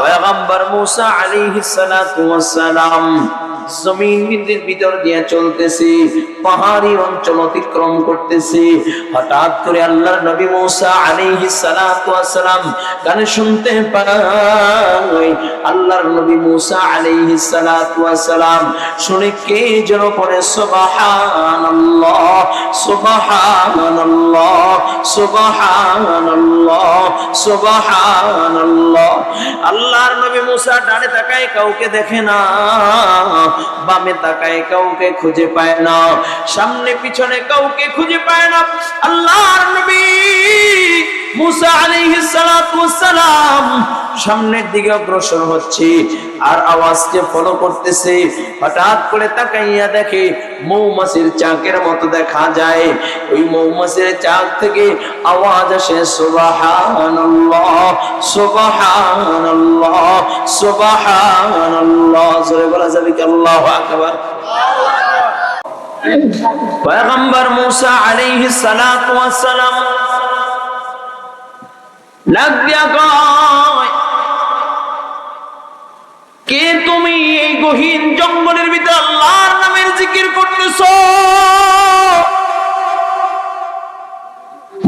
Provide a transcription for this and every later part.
পয়গম্বর মুসা আলাইহিস সালাতু ওয়াস সালাম জমিনের ভিতর দিয়ে চলতেছে, পাহাড়ি অঞ্চল অতিক্রম করতেছে। হঠাৎ করে আল্লাহর নবী মুসা আলাইহিস সালাতু ওয়াস সালাম গানে শুনতে পায় আল্লাহর নবী মুসা আলাইহিস সালাতু ওয়াস সালাম শুনে কে যেন পড়ে সুবহানাল্লাহ সুবহানাল্লাহ সুবহানাল্লাহ সুবহানাল্লাহ। আল্লাহর নবী মুসা ডানে তাকায়, কাউকে দেখে না। বামে তাকায় কাউকে খুঁজে পায় না, সামনে পিছনে কাউকে খুঁজে পায় না। আল্লাহর নবী মুসা আলাইহিস সালাতু সামনের দিকে অগ্রসর হচ্ছে আর আওয়াজকে ফলো করতেছে। হঠাৎ করে তাকাইয়া দেখে মৌমাছির চাকের মতো দেখা যায়। ওই মৌমাছির চাক থেকে আওয়াজ আসে, সুবহানাল্লাহ। সুবহানাল্লাহ সুবহানাল্লাহ। জোরে বলা যাবে কি আল্লাহু আকবার? পয়গম্বর মুসা আলাইহিস সালাতু কে তুমি এই গহীন জঙ্গলের ভিতরে আল্লাহর নামের জিকির করতেছো?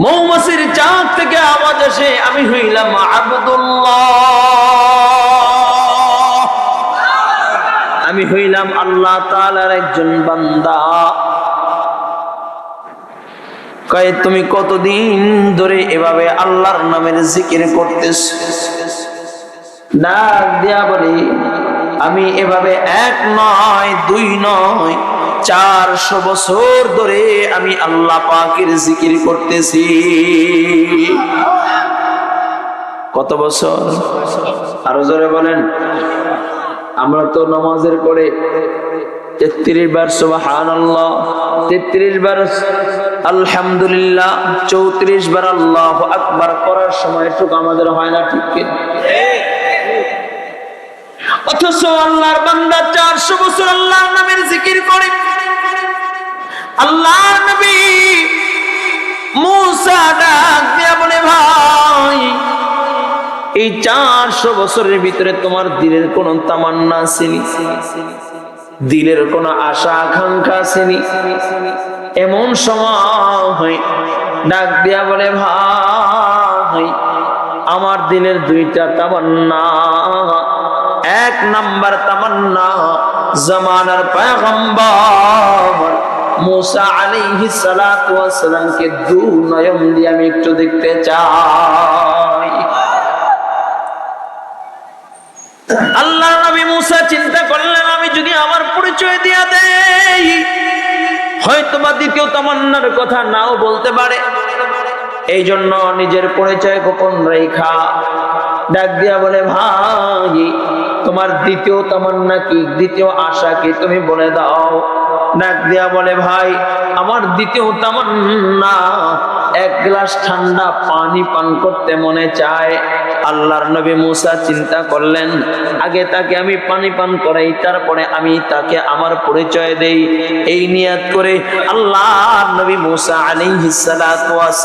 মৌমাছির চাঁদ থেকে আওয়াজ আসে আমি হইলাম আবদুল্লাহ। আমি হইলাম আল্লাহ তাআলার একজন বান্দা। কয়, তুমি কতদিন ধরে এভাবে আল্লাহর নামের জিকির করতেছ? ডাক দিয়া বলি, আমি এভাবে এক নয়, দুই নয়, চারশো বছর ধরে আমি আল্লাহ পাকের জিকির করতেছি। কত বছর? আরও জোরে বলেন। আমরা তো নামাজের পরে তেত্রিশ বার সুবাহান আল্লাহ তেত্রিশ বার আলহামদুলিল্লাহ, চৌত্রিশ বার আল্লাহ আকবার করার সময় টুকু আমাদের হয় না ঠিক কি? অথচ আল্লাহর বান্দা চারশো বছর আল্লাহর নামের জিকির করে। আল্লাহর নবী এই চারশো বছরের ভিতরে তোমার দিলের কোন তামান্না আসেনি। দিলের কোন আশা, আকাঙ্ক্ষা আসেনি। এমন সময় ডাক দিয়া বলে, ভাই, আমার দিলের দুইটা তামান্না। এক নাম্বার তামান্না জমানার পয়গম্বর মুসা আলাইহিস সালাতু ওয়াস সালামকে দু নয়ন দিয়ে আমি একটু দেখতে চাই। আল্লাহ নবী মুসা চিন্তা করলেন, আমি যদি আমার পরিচয় দিয়া দেই হয়তো বা দ্বিতীয় তামান্নার কথা নাও বলতে পারে। এই জন্য নিজের পরিচয় গোপন রেখা। ডাক দিয়া বলে, ভাই, তোমার দ্বিতীয় তামান্না কি? দ্বিতীয় আশা কি? তুমি বলে দাও। ডাক দিয়া বলে, ভাই, আমার দ্বিতীয় তামান্না এক গ্লাস ঠান্ডা পানি পান করতে মনে চায়। আল্লাহর নবী মুসা চিন্তা করলেন, আগে তাকে আমি পানি পান করাই, তারপরে আমি তাকে আমার পরিচয় দেই। এই নিয়াত করে আল্লাহর নবী মুসা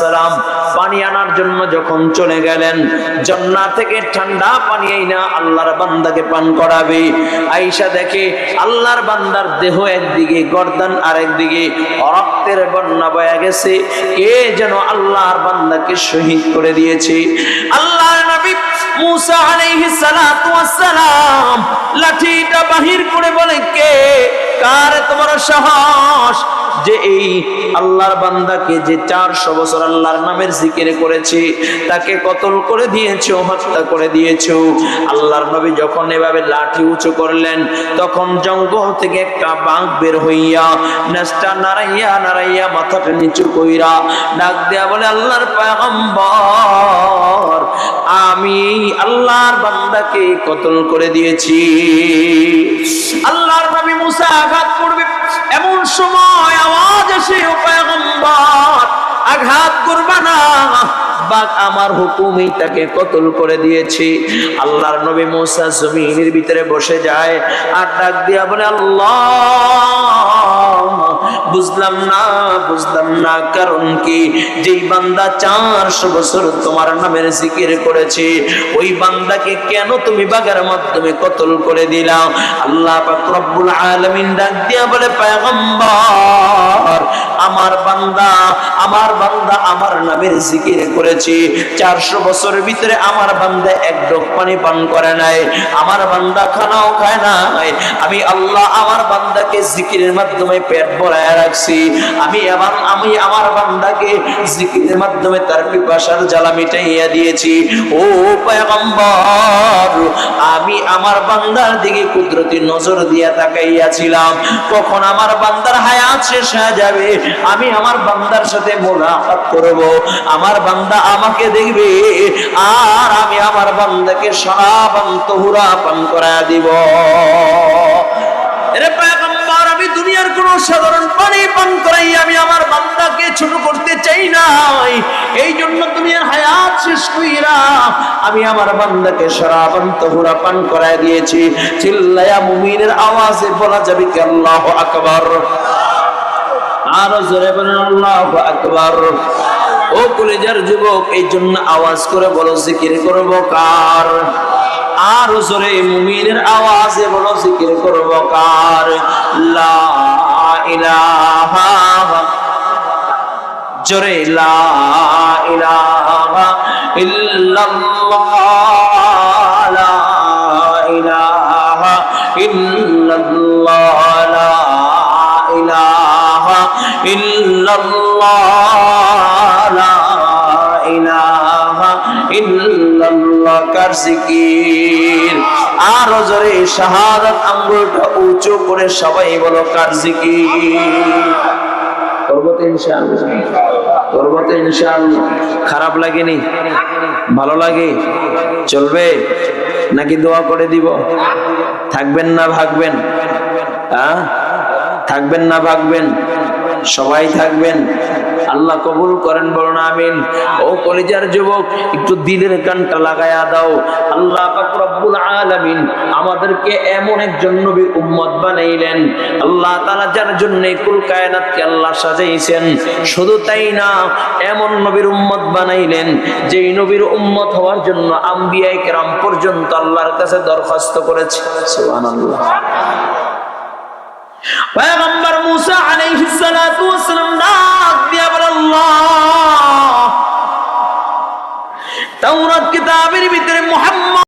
সালাম পানি আনার জন্য যখন চলে গেলেন জান্নাত থেকে ঠান্ডা পানি আইনা আল্লাহর বান্দাকে পান করাবে। আয়েশা দেখে আল্লাহর বান্দার দেহ একদিকে, গর্দান আরেকদিকে, রক্তের বন্যা বয়ে গেছে। কে যেন আল্লাহর বান্দাকে শহীদ করে দিয়েছে। আল্লাহর নবী লাঠিটা বাহির করে বলে কে? কার তোমার সাহস? যে এই আল্লাহর বান্দাকে যে চারশো বছর আল্লাহর নামের জিকির করেছে, তাকে কতল করে দিয়েছ, হত্যা করে দিয়েছ। আল্লাহর নবী যখন এভাবে লাঠি উঁচু করলেন, তখন জঙ্গল থেকে একটা বাঘ বের হইয়া নেসটা নাড়াইয়া নাড়াইয়া মাথাটা নিচু কইরা ডাক দেয়া বলে, আল্লাহর পায়গম্বর, আমি আল্লাহর বান্দাকে কতল করে দিয়েছি। আল্লাহর নবী মুসা আঘাত করবে। এমন সময় আঘাত করবা না। বাঘ আমার হুকুমই তাকে কতল করে দিয়েছি। আল্লাহর নবী মোসা জমিনের ভিতরে বসে যায় আর ডাক দিয়া বলে, আল্লাহ। বুঝলাম না বুঝলাম না, কারণ কি? যেই বান্দা চারশো বছর তোমার নামের জিকির করেছে, ওই বান্দাকে কেন তুমি বাগের মাধ্যমে কতল করে দিলাম আল্লাহ আলমিন ডাক দিয়া বলে, পয়গম্বর আমার বান্দা আমার বান্দা আমার নামের জিকির করেছে। চারশো বছরের ভিতরে আমার বান্দা এক ডোক পানি পান করে নাই। আমার বান্দা খানাও খায় নাই। আমি আল্লাহ আমার বান্দাকে জিকিরের মাধ্যমে পেট ভরায় রাখছি। আমি আমার আমি আমার বান্দাকে জিকিরের মাধ্যমে তার পিপাসার জ্বালা মিটাইয়া দিয়েছি। ও পয়গম্বর, আমি আমার বান্দার দিকে কুদরতি নজর দিয়া তাকাইয়াছিলাম। কখন আমার বান্দার হায়াত শেষ হয়ে যাবে? আমি আমার বান্দার সাথে মোলাকাত করব। আমার বান্দা আমাকে দেখবে, আর আমি আমার বান্দাকে সারাবান তহুরা পান করা দিব। আমি দুনিয়ার কোন সাধারণ পানি পান করাই আমি আমার বান্দাকে ছোট করতে চাই নাই। এই জন্য দুনিয়ার হায়াত শেষ কইরা আমি আমার বান্দাকে সারাবান তহুরা পান করায় দিয়েছি। চিল্লায়া মুমিনের আওয়াজে বলা যাবে কি আল্লাহু আকবার। আরও জোরে বলেন, আল্লাহু আকবার। ও কলেজার যুবক, এই জন্য আওয়াজ করে বলো, জিকির করব কার? আর জোরে মুমিনের আওয়াজে বলো, জিকির করব কার? জোরে, লা ইলাহা লা ইলাহা ইল্লাল্লাহ। কার আর জোরে শাহাদাত আঙ্গুলটা উঁচু করে সবাই বলো, কার জিকির? খারাপ লাগেনি? ভালো লাগে? চলবে? নাকি দোয়া করে দিব? থাকবেন না, ভাগবেন? থাকবেন না, ভাগবেন? সবাই থাকবেন। আল্লাহ কবুল করেন, বলুন আমিন। ও কলিজার যুবক, একটু দিলের কানটা লাগায়া দাও। আল্লাহ রব্বুল আলামিন আমাদেরকে এমন একজন নবীর উম্মত বানাইলেন। আল্লাহ তাআলা যার জন্য কুল কায়নাতকে আল্লাহ সাজাইছেন। শুধু তাই না, এমন নবীর উম্মত বানাইলেন, যেই নবীর উম্মত হওয়ার জন্য আম্বিয়ায়ে কেরাম পর্যন্ত আল্লাহর কাছে দরখাস্ত করেছে। সুবহানাল্লাহ। পয়গম্বর মুসা আলাইহিস সালাতু ওয়াসসালাম ডাক দিয়া আল্লাহ! তাওরাত কিতাবের ভিতরে মুহাম্মদ